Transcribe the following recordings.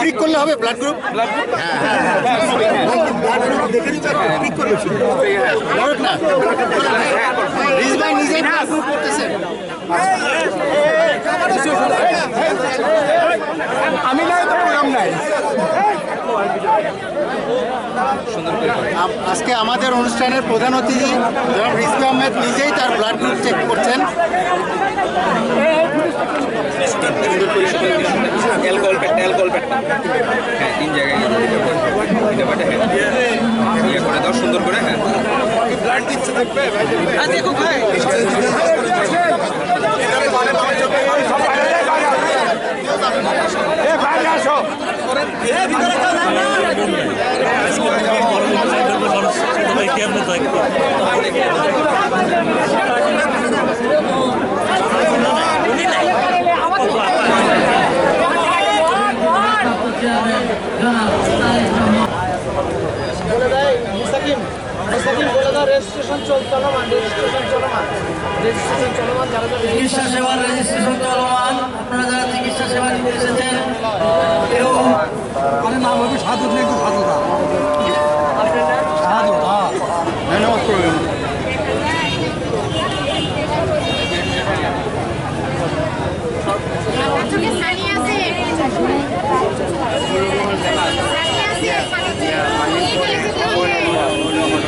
Click করলে হবে blood group নিজেই গ্রুপ আমি নাই তো প্রোগ্রাম নাই আজকে আমাদের অনুষ্ঠানের প্রধান অতিথি জনাব রিজভি আহমেদ নিজেই তার ব্লাড গ্রুপ চেক করছেন অ্যালকোহল প্যাট অ্যালকোহল প্যাট হ্যাঁ তিন জায়গায় এটা বাটে হ্যাঁ ইয়ে করে দাও সুন্দর করে হ্যাঁ কেমন থাকবে? ব্লাড দিচ্ছে দেখবে হ্যাঁ দেখো ভাই চিকিৎসা সেবার রেজিস্ট্রেশন চলমান, আপনারা যারা চিকিৎসা সেবা নিতে এসেছেন কেউ আমার নাম হবে সাধু একটু সাধু দা সাধু হ্যাঁ চোখে ছানি আছে ছানি আছে পানিতে লেগে যাবে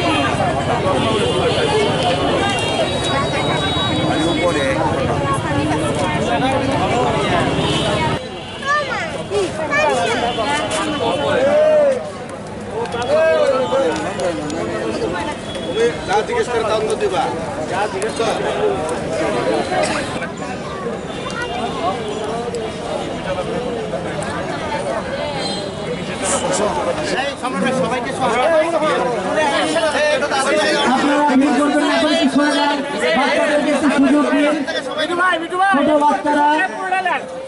যা জিজ্ঞেস করে তা দিবা। যা জিজ্ঞেস কর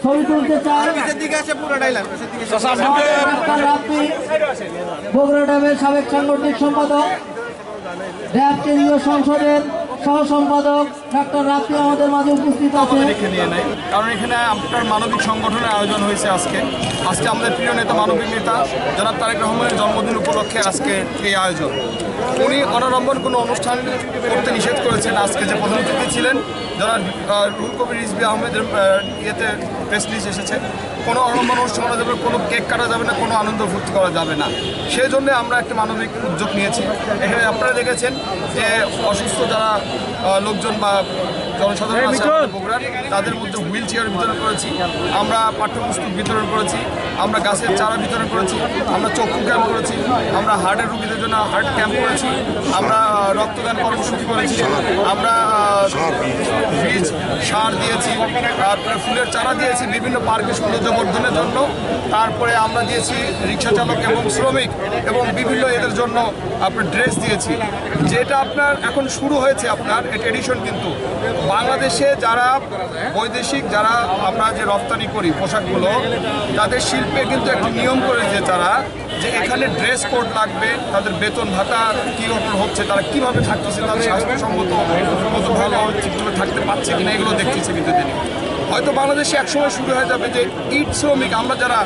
ছবি তুলতে বগুড়া ড্যামের সাবেক সাংগঠনিক সম্পাদক ড্যাব কেন্দ্রীয় সংসদের সহ সম্পাদক ডাক্তার রাব্বি আমাদের মাঝে উপস্থিত আছে লিখে নিয়ে নেয় কারণ এখানে আপনার মানবিক সংগঠনের আয়োজন হয়েছে আজকে। আজকে আমাদের প্রিয় নেতা মানবিক নেতা জনাব তারেক রহমানের জন্মদিন উপলক্ষে আজকে এই আয়োজন। উনি অনারম্বর কোনো অনুষ্ঠান করতে নিষেধ করেছেন। আজকে যে প্রধান অতিথি ছিলেন আহ, রুহুল কবির রিজবি আহমেদের ইয়েতে প্রেস লিস্ট এসেছে। কোনো অনম্বর অনুষ্ঠান করা যাবে কোনো কেক কাটা যাবে না কোনো আনন্দ ফুর্তি করা যাবে না। সেই জন্য আমরা একটা মানবিক উদ্যোগ নিয়েছি। এখানে আপনারা দেখেছেন যে অসুস্থ যারা লোকজন বা জনসাধারণ আছে তাদের মধ্যে হুইল চেয়ার বিতরণ করেছি। আমরা পাঠ্যপুস্তক বিতরণ করেছি। আমরা গাছের চারা বিতরণ করেছি, আমরা চক্ষু ক্যাম্প করেছি, আমরা হার্টের রোগীদের জন্য হার্ট ক্যাম্প করেছি, আমরা রক্তদান কর্মসূচি করেছি, আমরা বীজ, সার দিয়েছি, তারপরে ফুলের চারা দিয়েছি, বিভিন্ন পার্কে সৌন্দর্য বর্ধনের জন্য, তারপরে আমরা দিয়েছি রিক্সা চালক এবং শ্রমিক এবং বিভিন্ন এদের জন্য আপনার ড্রেস দিয়েছি। যেটা আপনার এখন শুরু হয়েছে আপনার, এটা এডিশন কিন্তু। বাংলাদেশে যারা বৈদেশিক, যারা আমরা যে রপ্তানি করি পোশাকগুলো, তাদের শিল্পে কিন্তু একটি নিয়ম করেছে তারা যে এখানে ড্রেস কোড লাগবে, তাদের বেতন ভাতা কীরকম হচ্ছে, তারা কীভাবে থাকতেছে, তাদের স্বাস্থ্যসম্মত মতো ভালোভাবে ঠিকভাবে থাকতে পারছে কিনা, এগুলো দেখতেছে কিন্তু তিনি। হয়তো বাংলাদেশে একসময় শুরু হয়ে যাবে যে ইট শ্রমিক, আমরা যারা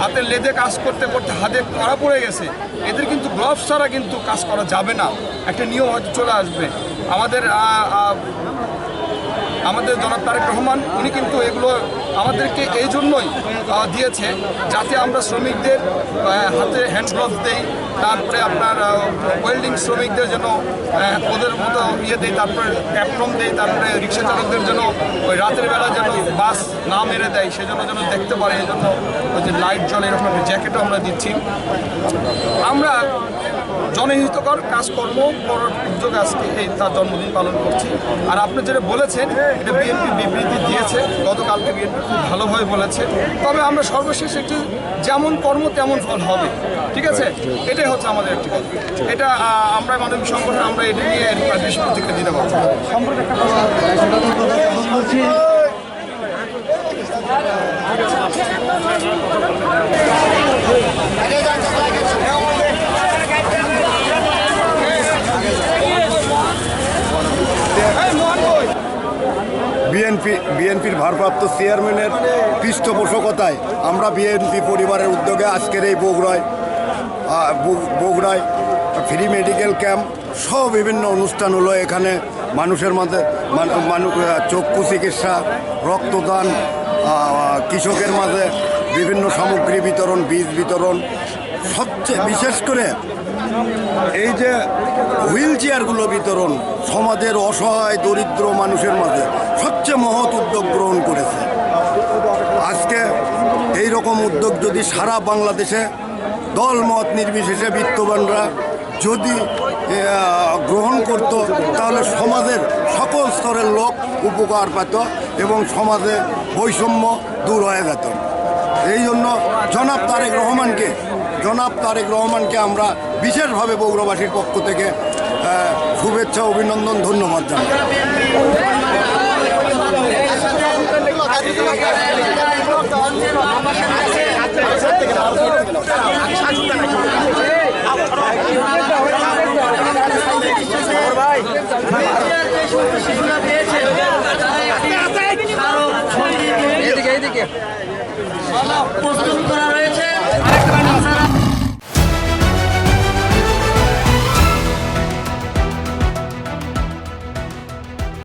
হাতে লেদে কাজ করতে করতে হাতে করা পড়ে গেছে, এদের কিন্তু গ্লাভস ছাড়া কিন্তু কাজ করা যাবে না। একটা নিয়ম হয়তো চলে আসবে। আমাদের আমাদের জনাব তারেক রহমান, উনি কিন্তু এগুলো আমাদেরকে এই জন্যই দিয়েছে যাতে আমরা শ্রমিকদের হাতে হ্যান্ড গ্লোভস দেই, তারপরে আপনার ওয়েল্ডিং শ্রমিকদের জন্য ওদের মতো ইয়ে দেই, তারপরে অ্যাপ্রম দেই, তারপরে রিক্সা চালকদের জন্য ওই রাতের বেলা যেন বাস না মেরে দেয়, সেজন্য যেন দেখতে পারে, এই জন্য ওই যে লাইট জলে এরকম জ্যাকেটও আমরা দিচ্ছি। আমরা জনহিতকর কাজকর্ম করার উদ্যোগে আজকে এই তার জন্মদিন পালন করছি। আর আপনি যেটা বলেছেন, এটা বিএনপি বিবৃতি দিয়েছে, গতকালকে বিএনপি খুব ভালোভাবে বলেছে। তবে আমরা সর্বশেষ একটি যেমন কর্ম, তেমন ফল হবে। ঠিক আছে? এটাই হচ্ছে আমাদের একটি কথা। এটা আমরা মানবিক সংগঠন, আমরা এটা নিয়ে বেশি প্রতিক্রিয়া দিতে পারব না। করছি বিএনপি, বিএনপির ভারপ্রাপ্ত চেয়ারম্যানের পৃষ্ঠপোষকতায় আমরা বিএনপি পরিবারের উদ্যোগে আজকের এই বগুড়ায় বগুড়ায় ফ্রি মেডিকেল ক্যাম্প সব বিভিন্ন অনুষ্ঠান হলো। এখানে মানুষের মাঝে মানুষ চক্ষু চিকিৎসা, রক্তদান কৃষকের মাঝে বিভিন্ন সামগ্রী বিতরণ, বীজ বিতরণ সবচেয়ে বিশেষ করে এই যে হুইল চেয়ারগুলো বিতরণ সমাজের অসহায়, দরিদ্র মানুষের মাঝে সবচেয়ে মহৎ উদ্যোগ গ্রহণ করেছে। আজকে এই রকম উদ্যোগ যদি সারা বাংলাদেশে দল মত নির্বিশেষে বিত্তবানরা যদি গ্রহণ করত, তাহলে সমাজের সকল স্তরের লোক উপকার পেত এবং সমাজে বৈষম্য দূর হয়ে যেত। এই জন্য জনাব তারেক রহমানকে জনাব তারেক রহমানকে আমরা বিশেষভাবে বগুড়াবাসীর পক্ষ থেকে শুভেচ্ছা অভিনন্দন ধন্যবাদ জানাই। প্রস্তুত